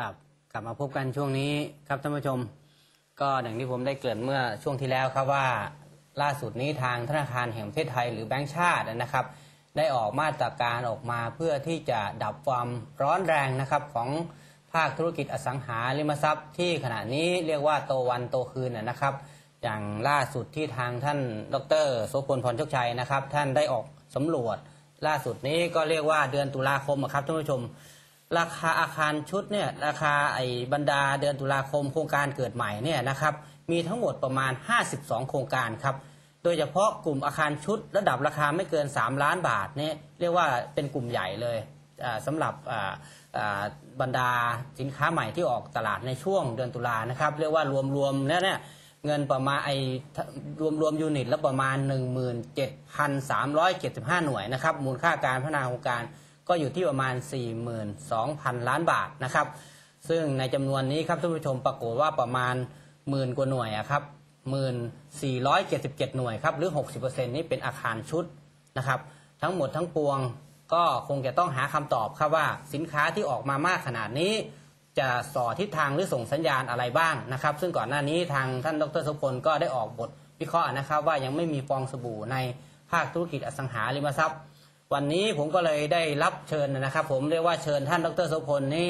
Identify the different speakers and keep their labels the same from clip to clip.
Speaker 1: ครับกลับมาพบกันช่วงนี้ครับท่านผู้ชม ก็อย่างที่ผมได้เกริ่นเมื่อช่วงที่แล้วครับว่าล่าสุดนี้ทางธนาคารแห่งประเทศไทยหรือแบงก์ชาตินะครับ ได้ออกมาตรการออกมาเพื่อที่จะดับความร้อนแรงนะครับของภาคธุรกิจอสังหาริมทรัพย์ ที่ขณะนี้เรียกว่าโตวันโตคืนนะครับ อย่างล่าสุดที่ทางท่านดรโสพลพรโชคชัยนะครับ ท่านได้ออกสำรวจล่าสุดนี้ก็เรียกว่าเดือนตุลาคมครับท่านผู้ชม ราคาอาคารชุดเนี่ยราคาไอ้บรรดาเดือนตุลาคมโครงการเกิดใหม่เนี่ยนะครับมีทั้งหมดประมาณ 52 โครงการครับโดยเฉพาะกลุ่มอาคารชุดระดับราคาไม่เกิน 3 ล้านบาทเนี่ยเรียกว่าเป็นกลุ่มใหญ่เลยสำหรับบรรดาสินค้าใหม่ที่ออกตลาดในช่วงเดือนตุลานะครับเรียกว่ารวมๆแล้วเนี่ยเงินประมาณไอ้รวมๆยูนิตแล้วประมาณ 17,375 หน่วยนะครับมูลค่าการพัฒนาโครงการ ก็อยู่ที่ประมาณ 42,000 ล้านบาทนะครับ ซึ่งในจำนวนนี้ครับท่านผู้ชมปรากฏว่าประมาณหมื่นกว่าหน่วยอะครับ1477หน่วยครับหรือ60%นี้เป็นอาคารชุดนะครับ ทั้งหมดทั้งปวงก็คงจะต้องหาคำตอบครับว่าสินค้าที่ออกมามากขนาดนี้ จะส่อทิศทางหรือส่งสัญญาณอะไรบ้างนะครับ ซึ่งก่อนหน้านี้ทางท่านดรสุพลก็ได้ออกบทวิเคราะห์นะครับ ว่ายังไม่มีฟองสบู่ในภาคธุรกิจอสังหาริมทรัพย์ วันนี้ผมก็เลยได้รับเชิญนะครับ ผมเรียกว่าเชิญท่านดรโสพลนี่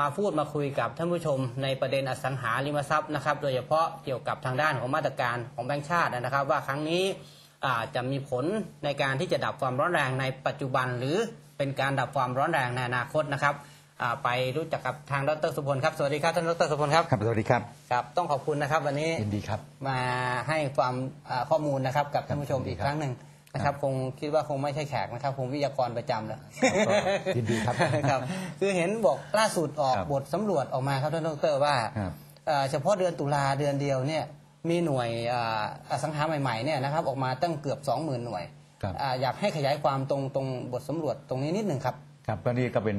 Speaker 1: มาพูดมาคุยกับท่านผู้ชมในประเด็นอสังหาริมทรัพย์นะครับ โดยเฉพาะเกี่ยวกับทางด้านของมาตรการของแบงก์ชาตินะครับ ว่าครั้งนี้อ่าจะมีผลในการที่จะดับความร้อนแรงในปัจจุบัน หรือเป็นการดับความร้อนแรงในอนาคตนะครับอ่าไปรู้จักกับทางดรสุพลครับสวัสดีครับท่านดรสุพลครับ
Speaker 2: ครับสวัสดีครับ
Speaker 1: ครับต้องขอบคุณนะครับ วันนี้
Speaker 2: ยินดีครับ
Speaker 1: มาให้ความอ่าข้อมูลนะครับกับท่านผู้ชม
Speaker 2: ครับ
Speaker 1: อีกครั้งหนึ่ง นะครับคงคิดว่าคงไม่ใช่แขกนะครับคงวิทยากรประจำแล้ว
Speaker 2: ก็ยินดีครับ
Speaker 1: ครับ คือเห็นบอกล่าสุดออก
Speaker 2: ครับ
Speaker 1: บทสำรวจออกมาครับท่านดรว่า
Speaker 2: ครับ
Speaker 1: เอ่อเฉพาะเดือนตุลาเดือนเดียวเนี่ยมีหน่วยอ่าอสังหาใหม่ๆเนี่ยนะครับออกมาตั้งเกือบ 20,000 หน่วย
Speaker 2: ครับ
Speaker 1: อ่าอยากให้ขยายความตรงตรงบทสำรวจตรงนี้นิดหนึ่งครับ
Speaker 2: ครับก็นี่ก็เป็น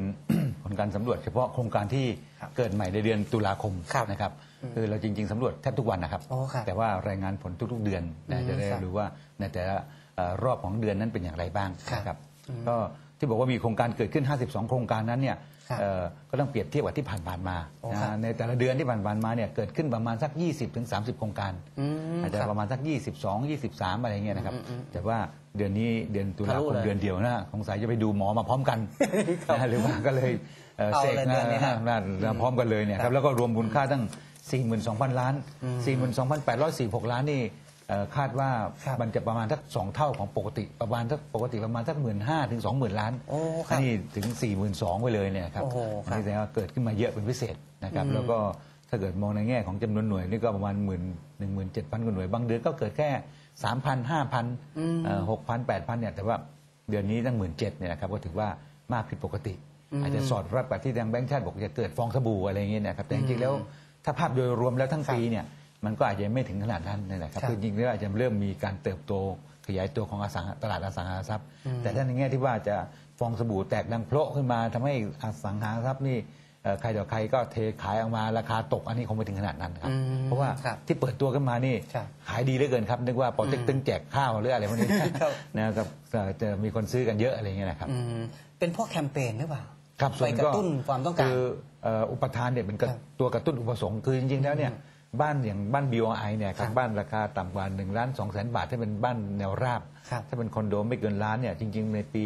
Speaker 2: ผลการสำรวจเฉพาะโครงการที่
Speaker 1: ครับ
Speaker 2: เกิดใหม่ในเดือนตุลาคม
Speaker 1: ครับ
Speaker 2: นะครับคือเราจริง ๆสำรวจแทบทุกวันนะครับ
Speaker 1: โอ้ครับ
Speaker 2: แต่ว่ารายงานผลทุกๆเดือน
Speaker 1: อื
Speaker 2: นะ
Speaker 1: ม
Speaker 2: จะได้
Speaker 1: ครับ
Speaker 2: รู้ว่าในแต่ละเอ่อ รอบของเดือนนั้นเป็นอย่างไรบ้าง
Speaker 1: ครับ
Speaker 2: นะครับ
Speaker 1: อืม
Speaker 2: ก็ที่บอกว่ามีโครงการเกิดขึ้น 52 โครงการนั้นเนี่ย
Speaker 1: ครับ
Speaker 2: เอ่อก็ต้องเปรียบเทียบกับที่ผ่านๆมา
Speaker 1: โอ้
Speaker 2: นะครับในแต่ละเดือนที่ผ่านๆมาเนี่ยเกิดขึ้นประมาณสัก 20-30 โครงการ
Speaker 1: อืม
Speaker 2: อาจจะ
Speaker 1: ครับ
Speaker 2: ประมาณสัก 22 23 อะไรเงี้ยนะครับ
Speaker 1: อืมอืม
Speaker 2: แต่ว่าเดือนนี้เดือนตุลา
Speaker 1: ทะลุ
Speaker 2: คม
Speaker 1: เลย
Speaker 2: เดือนเดียวนะสงสัยจะไปดูหมอมาพร้อมกันนะหรือว่าก็เลยเอ่อ
Speaker 1: เอา
Speaker 2: เส
Speaker 1: เลย
Speaker 2: ก
Speaker 1: เดือนนี้ฮะ
Speaker 2: นะนะพร้อมกันเลยเนี่ย
Speaker 1: ค
Speaker 2: ค
Speaker 1: รั
Speaker 2: รับบแล้วก็รวมมูลค่าตั้ง 42,000 ล้าน 42,846 ล้านนี่เอ่อ คาดว่า
Speaker 1: ครับ
Speaker 2: มันจะประมาณสักสองเท่าของปกติประมาณสักปกติประมาณสักหมื่นห้าถึงสองหมื่นล้าน
Speaker 1: โอ้ครับ
Speaker 2: นี่ถึง4 2 0 0 0ไปเลยเนี่ยครับ
Speaker 1: โอ้โหครับ
Speaker 2: อันนี่แสดงว่าเกิดขึ้นมาเยอะเป็นพิเศษนะครับ
Speaker 1: อืม
Speaker 2: แล้วก็ถ้าเกิดมองในแง่ของจำนวนหน่วยนี่ก็ประมาณหมื่นหนึ่งหมื่นเจ็ดพันกว่าหน่วยบางเดือนก็เกิดแค่สามพันห้าพันหกพันแปดพันเนี่ยแต่ว่าเดือนนี้ตั้งหมื่นเจ็ดเนี่ยนะครับก็ถือว่ามากผิดปกติ อาจจะสอดรับกับที่ทางแบงค์ชาติบอกจะเกิดฟองสบู่อะไรอย่างเงี้ยนะครับแต่จริงๆแล้วถ้าภาพโดยรวมแล้วทั้งปีเนี่ย มันก็อาจจะไม่ถึงขนาดนั้นนะครับ
Speaker 1: ครับ
Speaker 2: คือจริงๆแล้วอาจจะเริ่มมีการเติบโตขยายตัวของอสังหาตลาดอสังหาริมทรัพย์ แต่ถ้าในแง่ที่ว่าจะฟองสบู่แตกดังโพละขึ้นมาทำให้อสังหาริมทรัพย์นี่เอ่อใครต่อใครก็เทขายออกมาราคาตกอันนี้คงไม่ถึงขนาดนั้นครับ
Speaker 1: อืม
Speaker 2: เพราะว่า
Speaker 1: ครับ
Speaker 2: ที่เปิดตัวขึ้นมานี่
Speaker 1: ครับ
Speaker 2: ขายดีเหลือเกินครับ นึกว่าปอเต็กตึงแจกข้าวหรืออะไรพวกนี้
Speaker 1: ครับ
Speaker 2: นะครับจะจะมีคนซื้อกันเยอะอะไรอย่างเงี้ยนะครับ
Speaker 1: อืมเป็นพวกแคมเปญหรือเปล่า
Speaker 2: ครับ
Speaker 1: ไปกระตุ้นความต้องการ
Speaker 2: คือเอ่ออุปทานเนี่ยเป็นกระ
Speaker 1: ครับ
Speaker 2: ตัวกระตุ้นอุปสงค์คือจริงๆแล้วเนี่ย บ้านอย่างบ้าน BOI เนี่ยครั
Speaker 1: ครับบ
Speaker 2: บ้านราคาต่ำกว่า1ล้าน2แสนบาท ถ้าเป็นบ้านแนวราบ
Speaker 1: ครับ
Speaker 2: ถ้าเป็นคอนโดไม่เกินล้านเนี่ยจริง ๆ ในปี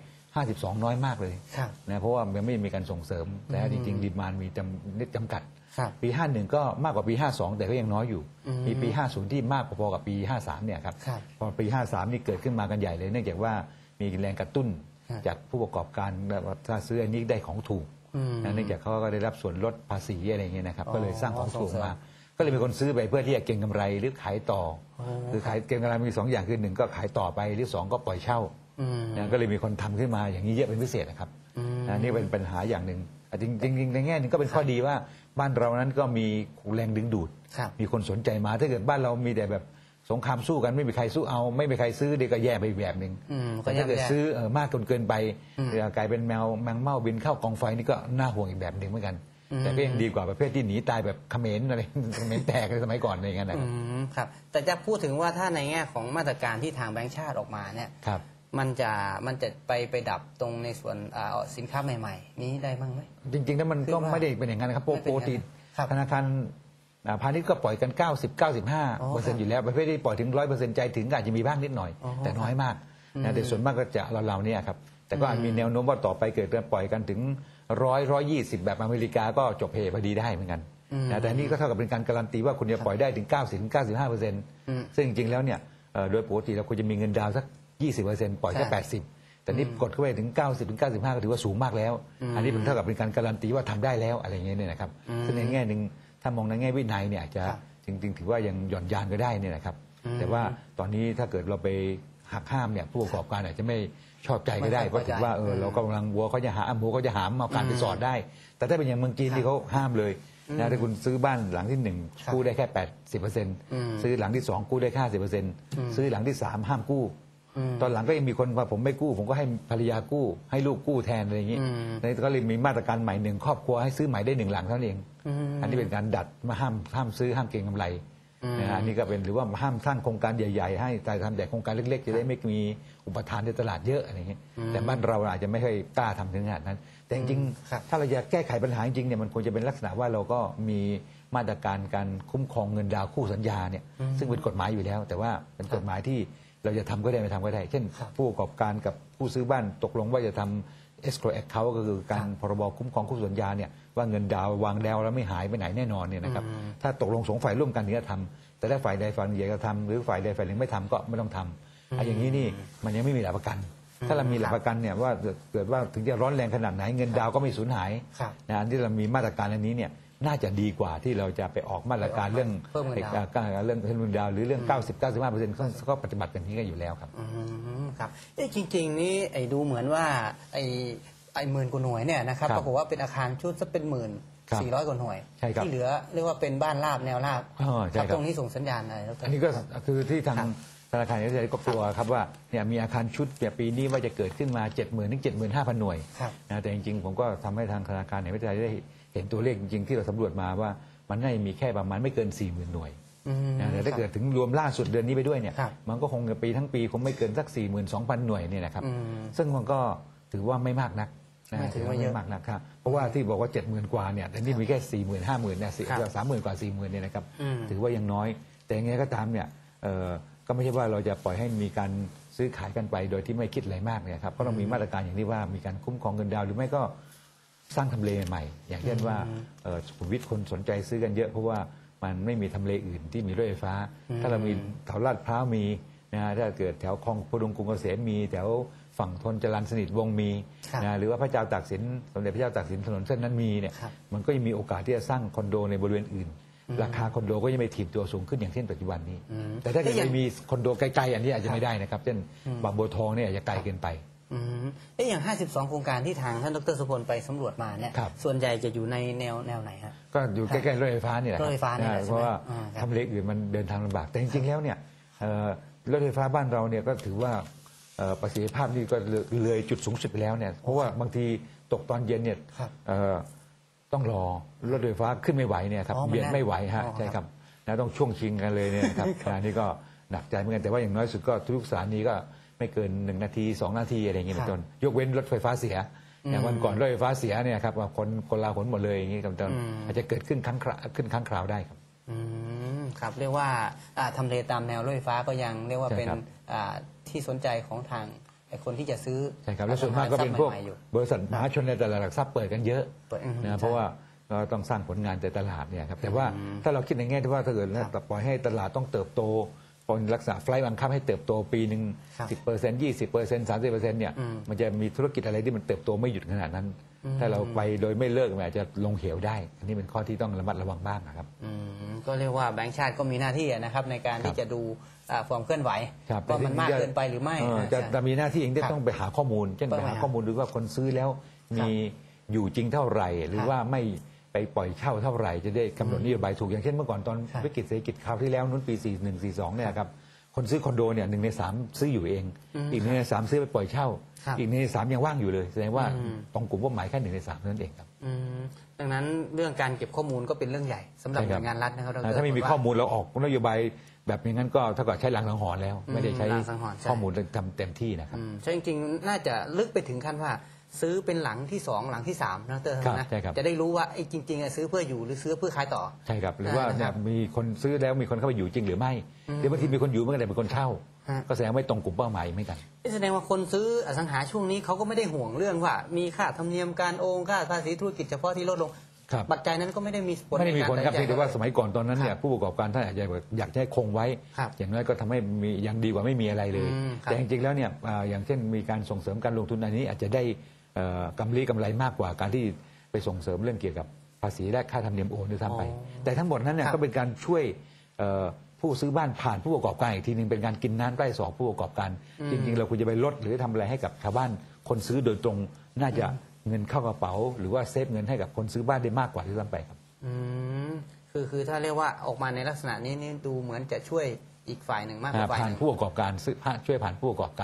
Speaker 2: 2552 น้อยมากเลย
Speaker 1: ครับ
Speaker 2: นะเพราะว่ายังไม่มีการส่งเสริม แต่
Speaker 1: อืม
Speaker 2: จริงๆดีมานมีจำจำกัด
Speaker 1: ครับ
Speaker 2: ปี 51 ก็มากกว่าปี 52 แต่ก็ยังน้อยอยู่
Speaker 1: อืม
Speaker 2: มีปี 50 ที่มากพอๆกับปี 53 เนี่ยครับ
Speaker 1: ครับ
Speaker 2: พอปี 53 นี่เกิดขึ้นมากันใหญ่เลย เนื่องจากว่ามีแรงกระตุ้น
Speaker 1: ครับ
Speaker 2: จากผู้ประกอบการแบบว่าถ้าซื้ออันนี้ได้ของถูก
Speaker 1: อืม
Speaker 2: นะเนื่องจากเขาก็ได้รับส่วนลดภาษีอะไรอย่างเงี้ยนะครับ
Speaker 1: อ๋อ
Speaker 2: ก็เลยสร้างของถูก
Speaker 1: ส่งเสริม
Speaker 2: มา ก็เลยมีคนซื้อไปเพื่อที่จะเก็งกำไรหรือขายต่อ
Speaker 1: อ๋อ
Speaker 2: คือขายเก็งกำไรมีสองอย่างคือหนึ่งก็ขายต่อไปหรือสองก็ปล่อยเช่า
Speaker 1: อืม
Speaker 2: นะก็เลยมีคนทำขึ้นมาอย่างนี้เยอะเป็นพิเศษนะครับ
Speaker 1: อืม
Speaker 2: นะนี่เป็นปัญหาอย่างหนึ่งอะจริงจริงๆในแง่หนึงก็เป็นข้อดีว่าบ้านเรานั้นก็มีแรงดึงดูด
Speaker 1: ครับ
Speaker 2: มีคนสนใจมาถ้าเกิดบ้านเรามีแต่แบบสงครามสู้กันไม่มีใครสู้เอาไม่มีใครซื้อเด็กก็แย่ไปอีกแบบหนึ่ง
Speaker 1: อืมก็
Speaker 2: แต่ถ้าเกิด
Speaker 1: แย่
Speaker 2: ซื้อเออมากจนเกินไป
Speaker 1: อืม
Speaker 2: เดี๋ยวกลายเป็นแมวแมงเม่าบินเข้ากองไฟนี่ก็น่าห่วงอีกแบบหนึ่งเหมือนกัน
Speaker 1: อืม
Speaker 2: แต่ก็ยังดีกว่าประเภทที่หนีตายแบบเขมรอะไรเขมรแตกในสมัยก่อนอะไรอย่างเงี้ยนะค
Speaker 1: อื
Speaker 2: รับ
Speaker 1: มครับ แต่จะพูดถึงว่าถ้าในแง่ของมาตรการที่ทางแบงก์ชาติออกมาเนี่ย
Speaker 2: ครับ
Speaker 1: มันจะมันจะไปไปดับตรงในส่วนอ่าสินค้าใหม่ ๆ นี้ได้บ้างไหม
Speaker 2: จริงๆแล้วมัน
Speaker 1: คือ
Speaker 2: ก็
Speaker 1: ว่า
Speaker 2: ไม่ได้เป็นอย่างนั้นนะครับป
Speaker 1: ไม่เป็น
Speaker 2: กติ
Speaker 1: อย่างนั้นครับ
Speaker 2: ธนาคารอ่าพาณิชย์ก็ปล่อยกัน 90
Speaker 1: อ๋อ
Speaker 2: 95เปอร์เซ็นต์อยู่แล้วประเภทที่ปล่อยถึง 100เปอร์เซ็นต์ใจถึงก็อาจจะมีบ้างนิดหน่อย
Speaker 1: อ๋อ
Speaker 2: แต่น้อยมาก
Speaker 1: อืม
Speaker 2: นะแต่ส่วนมากก็จะเราๆเนี่ยครับแต่ก็อาจมีแนวโน้มว่าต่อไปเกิดการปล่อยกันถึง ร้อยร้อยยี่สิบแบบอเมริกาก็จบเพพอดีได้เหมือนกัน
Speaker 1: อืม
Speaker 2: นะแต่อันนี่ก็เท่ากับเป็นการการันตีว่าคุณจะปล่อยได้ถึง 90ถึง95เปอร์เซ็นต์
Speaker 1: อืม
Speaker 2: ซึ่งจริงๆแล้วเนี่ยเอ่อโดยปกติเราควรจะมีเงินดาวน์สัก 20เปอร์เซ็นต์ปล่อยแค่
Speaker 1: ใช่
Speaker 2: 80 แต่นี่กดเข้าไปถึง 90ถึง95 ก็ถือว่าสูงมากแล้ว อันนี้เป็นเท่ากับเป็นการการันตีว่าทำได้แล้วอะไรอย่างเงี้ยเนี่ยนะครับ
Speaker 1: อืม
Speaker 2: ซึ่งในแง่หนึ่งถ้ามองในแง่วินัยเนี่ยอาจจะ
Speaker 1: ครับ
Speaker 2: จริงๆ ถือว่ายังหย่อนยานก็ได้เนี่ยนะครับ
Speaker 1: อืม
Speaker 2: แต่ว่าตอนนี้ถ้าเกิดเราไป หักห้ามเนี่ยผู้ประกอบการอาจจะไม่ชอบใจก็ได้
Speaker 1: ไม่
Speaker 2: เพ
Speaker 1: ค่อย
Speaker 2: ราะถือว่าเออ
Speaker 1: พอใจ
Speaker 2: เรากำลังวัวเขาจะหาหมูเขาจะหามเอาการไปสอดได้ แต่ถ้าเป็นอย่างเมืองจีนที่เขาห้ามเลยนะถ้าคุณซื้อบ้านหลังที่หนึ่ง
Speaker 1: ครับ
Speaker 2: กู้ได้แค่80เปอร์เซ็นต์
Speaker 1: อืม
Speaker 2: ซื้อหลังที่สองกู้ได้แค่50เปอร์เซ็นต์ซื้อหลังที่สามห้ามกู้
Speaker 1: อืม
Speaker 2: ตอนหลังก็ยังมีคนว่าผมไม่กู้ ผมก็ให้ภรรยากู้ ให้ลูกกู้แทนอะไรอย่างนี้
Speaker 1: อืม
Speaker 2: ในก็เลยมีมาตรการใหม่หนึ่งครอบครัวให้ซื้อใหม่ได้หนึ่งหลังเท่านั้นเอง
Speaker 1: อืม
Speaker 2: อันนี้เป็นการดัดมาห้ามห้ามซื้อห้ามเก็งกำไร
Speaker 1: อืม
Speaker 2: นะฮะอันนี้ก็เป็นหรือว่าห้ามสร้างโครงการใหญ่ ๆ ให้แต่ทำแต่โครงการเล็ก ๆ จะได้ไม่มีอุปทานในตลาดเยอะอะไรอย่างนี้แต่บ้านเราอาจจะไม่ค่อยกล้าทำถึงขนาดนั้น แต่จริง
Speaker 1: ครับ
Speaker 2: ๆถ้าเราจะแก้ไขปัญหาจริงๆเนี่ยมันควรจะเป็นลักษณะว่าเราก็มีมาตรการการคุ้มครองเงินดาวน์คู่สัญญาเนี่ยซึ่งเป็นกฎหมายอยู่แล้ว แต่ว่าเป็นกฎหมายที่เราจะทำก็ได้ไม่ทำก็ได้ เช่น
Speaker 1: ครับ
Speaker 2: ผู้ประกอบการกับผู้ซื้อบ้านตกลงว่าจะทำ escrow account ก็คือการพรบคุ้มครองคู่สัญญาเนี่ยว่าเงินดาวน์วางแล้วแล้วไม่หายไปไหนแน่นอนเนี่ยนะครับถ้าตกลงสองฝ่ายร่วมกันถึงจะทำแต่ถ้าฝ่ายใดฝ่ายหนึ่งอยากจะทำหรือฝ่ายใดฝ่ายหนึ่งไม่ทำก็ไม่ต้องทำไอ้อย่างนี้นี่มันยังไม่มีหลักประกัน ถ้าเรามีหลักประกันเนี่ยว่าเกิดว่าถึงจะร้อนแรงขนาดไหนเงินดาวน์ก็ไม่สูญหาย
Speaker 1: ครับ
Speaker 2: นะอันที่เรามีมาตรการอันนี้เนี่ย น่าจะดีกว่าที่เราจะไปออกมาตรการเรื่อง
Speaker 1: เพิ่มเงินดาวน์
Speaker 2: การเรื่องเงินดาวน์หรือเรื่อง 90 95เปอร์เซ็นต์ก็ปฏิบัติกันนี้กันอยู่แล้วครับ
Speaker 1: อืมครับเอ๊ะจริง ๆ นี่ไอ้ดูเหมือนว่าไอ้ไอ้หมื่นกว่าหน่วยเนี่ยนะครับ
Speaker 2: ครับ
Speaker 1: ปรากฏว่าเป็นอาคารชุดสักเป็นหมื่น
Speaker 2: ครับ
Speaker 1: สี่ร้อยกว่าหน่วย
Speaker 2: ใช่ครับ
Speaker 1: ที่เหลือเรียกว่าเป็นบ้านราบแนวราบ
Speaker 2: อ๋อใช่ครับ
Speaker 1: ตรงนี้ส่งสัญญาณอะไรแล้ว
Speaker 2: อันนี้ก็คือที่ทาง
Speaker 1: ครับ
Speaker 2: ธนาคารแห่งประเทศไทยก็กลัวครับว่าเนี่ยมีอาคารชุดเนี่ยปีนี้ว่าจะเกิดขึ้นมา 7 0 0 0 0 ถึง 75,000 หน่วย
Speaker 1: ครับ
Speaker 2: นะแต่จริงๆ ผมก็ทำให้ทางธนาคารแห่งประเทศไทยได้ เห็นตัวเลขจริงๆที่เราสำรวจมาว่ามันน่าจะมีแค่ประมาณไม่เกิน40,000หน่วย
Speaker 1: อืม
Speaker 2: นะแต่ถ้าเกิดถึงรวมล่าสุดเดือนนี้ไปด้วยเนี่ย
Speaker 1: ครับ
Speaker 2: มันก็คงจะปีทั้งปีคงไม่เกินสัก 42,000 หน่วยเนี่ยนะครับ
Speaker 1: อืม
Speaker 2: ซึ่งมันก็ถือว่าไม่มากนักนะ
Speaker 1: ไม่ถื
Speaker 2: ถื
Speaker 1: อ
Speaker 2: อ
Speaker 1: ว่า
Speaker 2: ว่า
Speaker 1: เย
Speaker 2: ไม่
Speaker 1: อะ
Speaker 2: มากนักครับเพราะว่าที่บอกว่า 70,000 กว่าเนี่ยแต่นี่มีแค่40,000 50,000เนี่ย
Speaker 1: ครับ
Speaker 2: สามหมื่นกว่า40,000เนี่ยนะครับ
Speaker 1: อืม
Speaker 2: ถือว่ายังน้อย แต่ยังไงก็ตามเนี่ยเอ่อก็ไม่ใช่ว่าเราจะปล่อยให้มีการซื้อขายกันไปโดยที่ไม่คิดอะไรมากเนี่ยครับก็ต้องมีมาตรการอย่างที่ว่ามีการคุ้มครองเงินดาวน์หรือไม่ก็ สร้างทำเลใหม่อย่างเช่นว่าเอ่อสุขุมวิทคนสนใจซื้อกันเยอะเพราะว่ามันไม่มีทำเลอื่นที่มีรถไฟฟ้า ถ้าเรามีแถวลาดพร้าวมีนะฮะถ้าเกิดแถวคลองพดุงกรุงเกษมมี แถวฝั่งทนจรันสนิทวงศ์มี
Speaker 1: ครับ
Speaker 2: นะหรือว่าพระเจ้าตากสินสมเด็จพระเจ้าตากสินถนนเส้นนั้นมีเนี่ย
Speaker 1: ครับ
Speaker 2: มันก็ยังมีโอกาสที่จะสร้างคอนโดในบริเวณอื่น ราคาคอนโดก็ยังไม่ถีบตัวสูงขึ้นอย่างเช่นปัจจุบันนี้
Speaker 1: อืม
Speaker 2: แต่ถ้าเกิด
Speaker 1: แต่อย่าง
Speaker 2: ไม่มีคอนโดไกลๆอันนี้อาจจะไม่ได้นะครับเช่นบางบัวทองเนี่ยอาจจะไกลเกินไป
Speaker 1: อืมเอ๊ะอย่าง 52 โครงการที่ทางท่านดรสุพลไปสำรวจมาเนี่ย
Speaker 2: ครับ
Speaker 1: ส่วนใหญ่จะอยู่ในแนวแนวไหนฮะ
Speaker 2: ก็อยู่ใกล้ๆรถไฟฟ้านี่แหละค
Speaker 1: ร
Speaker 2: บ
Speaker 1: ถไฟฟ้านี่แหละะ
Speaker 2: เพราะว่า
Speaker 1: ใช่ไหมอ่าครับ
Speaker 2: ทำเลอื่นมันเดินทางลำบาก แต่จริงๆแล้วเนี่ยเอ่อรถไฟฟ้าบ้านเราเนี่ยก็ถือว่าเอ่อประสิทธิภาพนี่ก็เลยเลยจุดสูงสุดไปแล้วเนี่ยเพราะว่าบางทีตกตอนเย็นเนี่ย
Speaker 1: ครับ
Speaker 2: เอ่อต้องรอรถไฟฟ้าขึ้นไม่ไหวเนี่ยครับ
Speaker 1: อ๋อมัน
Speaker 2: เบียดไม่ไหว
Speaker 1: อ๋
Speaker 2: ฮะ
Speaker 1: อ
Speaker 2: ใช่
Speaker 1: ค
Speaker 2: ค
Speaker 1: รั
Speaker 2: รับบนะต้องช่วงชิงกันเลยเนี่ยนะครับงานนี้ก็หนักใจเหมือนกันแต่ว่าอย่างน้อยสุดก็ทุกสถานีก็ ไม่เกินหนึ่งนาทีสองนาทีอะไรอย่างเงี้ย
Speaker 1: ครั
Speaker 2: เป็น
Speaker 1: บ
Speaker 2: ต้นยกเว้นรถไฟฟ้าเสียอย่างวันก่อนรถไฟฟ้าเสียเนี่ยครับว่าคนคนลาขนหมดเลยอย่างงี้เป็นต้น
Speaker 1: อืม
Speaker 2: อาจจะเกิดขึ้นครั้งคราขึ้นครั้งคราวได้ครับ
Speaker 1: อืมครับเรียกว่าอ่าทำเลตามแนวรถไฟฟ้าก็ยังเรียกว่า
Speaker 2: ใช่
Speaker 1: เป็น
Speaker 2: ครับ
Speaker 1: อ่าที่สนใจของทางไอ้คนที่จะซื้อ
Speaker 2: ใช่ครับแล้วส่วนมากก็เป็นพวก
Speaker 1: อสังหาริมทรัพย์ใหม่ๆอยู่
Speaker 2: บริษัทมหาชนในตลาดหลักทรัพย์เปิดกันเยอะ
Speaker 1: เปิดอืมใช่
Speaker 2: นะเพราะว่าก็ต้องสร้างผลงานในตลาดเนี่ยครับแต่ว่าถ้าเราคิดในแง่ที่ว่าถ้าเกิด
Speaker 1: ครับ
Speaker 2: ปล่อยให้ตลาดต้องเติบโต ปล่อยลักษณะไฟล์บังคับให้เติบโตปีหนึ่ง
Speaker 1: ครับ
Speaker 2: สิบเปอร์เซ็นต์ยี่สิบเปอร์เซ็นต์สามสิบเปอร์เซ็นต์เนี่ย
Speaker 1: อืม
Speaker 2: มันจะมีธุรกิจอะไรที่มันเติบโตไม่หยุดขนาดนั้น ถ้าเราไปโดยไม่เลิกมันอาจจะลงเหวได้ อันนี้เป็นข้อที่ต้องระมัดระวังบ้างนะครับ
Speaker 1: อืมก็เรียกว่าแบงก์ชาติก็มีหน้าที่นะครับในการที่จะดูอ่าความเคลื่อนไหว
Speaker 2: ครับ
Speaker 1: ว่ามันมาก
Speaker 2: แต่ที่
Speaker 1: เกินไปหรือไม่
Speaker 2: เออ
Speaker 1: อ่า
Speaker 2: จะ
Speaker 1: ใช่
Speaker 2: จะมีหน้าที่เองที่
Speaker 1: ครับ
Speaker 2: ต้องไปหาข้อมูลเช่น
Speaker 1: ต้อง
Speaker 2: ไป
Speaker 1: ไป
Speaker 2: หา
Speaker 1: หา
Speaker 2: ข้อมูลดูว่าคนซื้อแล้วมีอยู่จริงเท่าไหร่หรือว่าไม่ ไปปล่อยเช่าเท่าไหร่จะได้กำหนดนโยบายถูกอย่างเช่นเมื่อก่อนตอน
Speaker 1: ครับ
Speaker 2: วิกฤตเศรษฐกิจคราวที่แล้วนู้นปี 41 42เนี่ยครับคนซื้อคอนโดเนี่ยหนึ่งในสามซื้ออยู่เอง อีกหนึ่งในสามซื้อไปปล่อยเช่า
Speaker 1: ครับ
Speaker 2: อีกหนึ่งในสามยังว่างอยู่เลยแสดงว่า
Speaker 1: อืม
Speaker 2: ตรงกลุ่มเป้าหมายแค่หนึ่งในสามเท่านั้นเองครับ
Speaker 1: อืมดังนั้นเรื่องการเก็บข้อมูลก็เป็นเรื่องใหญ่สำหรับ
Speaker 2: ใช่
Speaker 1: ห
Speaker 2: ค
Speaker 1: น่
Speaker 2: รับ
Speaker 1: วยงานรัฐนะครับดร
Speaker 2: ถ้าไม่มี
Speaker 1: ว่
Speaker 2: ข้อมูลเราออกนโยบายแบบนี้งั้นก็เท่ากับใช้หลังสังหรณ์แล้ว ไม่ได้ใช้
Speaker 1: หลังสังหรณ์ใช่
Speaker 2: ข้อมูลทำเต็มที่นะครับ
Speaker 1: อืมใช่จริงๆ น่าจะลึกไปถึงขั้นว่า ซื้อเป็นหลังที่สองหลังที่สามนะเตอร์
Speaker 2: ครับ
Speaker 1: นะ
Speaker 2: ใช่ครับ
Speaker 1: จะได้รู้ว่าไอ้จริงๆอะซื้อเพื่ออยู่หรือซื้อเพื่อขายต่อ
Speaker 2: ใช่ครับ หรือว่า
Speaker 1: อ่า
Speaker 2: เนี่
Speaker 1: ครั
Speaker 2: ย
Speaker 1: บ
Speaker 2: มีคนซื้อแล้วมีคนเข้าไปอยู่จริงหรือไม่หรือบางทีมีคนอยู่ไม่ได้เป็นคนเช่า
Speaker 1: ฮะ
Speaker 2: ก็แสดงว่าไม่ตรงกลุ่มเป้าหมายไม่กัน
Speaker 1: แสดงว่าคนซื้ออสังหาช่วงนี้เขาก็ไม่ได้ห่วงเรื่องว่า มีค่าธรรมเนียมการโอนค่าภาษีธุรกิจเฉพาะที่ลดลง
Speaker 2: ครับ
Speaker 1: ปัจจัยนั้นก็ไม่ได้มีผล
Speaker 2: ไม่ได้มีผลครับ
Speaker 1: ใน
Speaker 2: เพียงแต่ว่าสมัยก่อนตอนนั้นเนี่ย
Speaker 1: ครับ
Speaker 2: ผู้ประกอบการท่านอาจจะอยากจะให้คงไว้
Speaker 1: ครับ
Speaker 2: อย่างน้อยก็ทำให้มียังดีกว่าไม่มีอะไรเลย
Speaker 1: อืมครับ
Speaker 2: แต่จริงๆแล้วเนี่ยอ่าอย่างเช่นมีการส่งเสริมการลงทุนอันนี้อาจจะได้เอ่อ กำไรกำไรมากกว่าการที่ไปส่งเสริมเรื่องเกี่ยวกับภาษีและค่าธรรมเนียมโอนด้วยซ้ำไป
Speaker 1: อ๋อ
Speaker 2: แต่ทั้งหมดนั้นเนี่ย
Speaker 1: ครับ
Speaker 2: ก็เป็นการช่วยเอ่อผู้ซื้อบ้านผ่านผู้ประกอบการอีกทีหนึงเป็นการกินน้ำใกล้ศอกผู้ประกอบการ จริงๆ เราควรจะไปลดหรือทำอะไรให้กับชาวบ้านคนซื้อโดยตรงน่าจะเงินเข้ากระเป๋า หรือว่าเซฟเงินให้กับคนซื้อบ้านได้มากกว่าที่ซ้ำไปครับ
Speaker 1: อืมคือคือถ้าเรียกว่าออกมาในลักษณะนี้นี่ดูเหมือนจะช่วยอีกฝ่ายหนึ่งมากกว่าฝ่ายห
Speaker 2: ผ่าน
Speaker 1: นึ่ง
Speaker 2: ผู้ประกอบการซื้อช่วยผ่านผู้ประกอบการ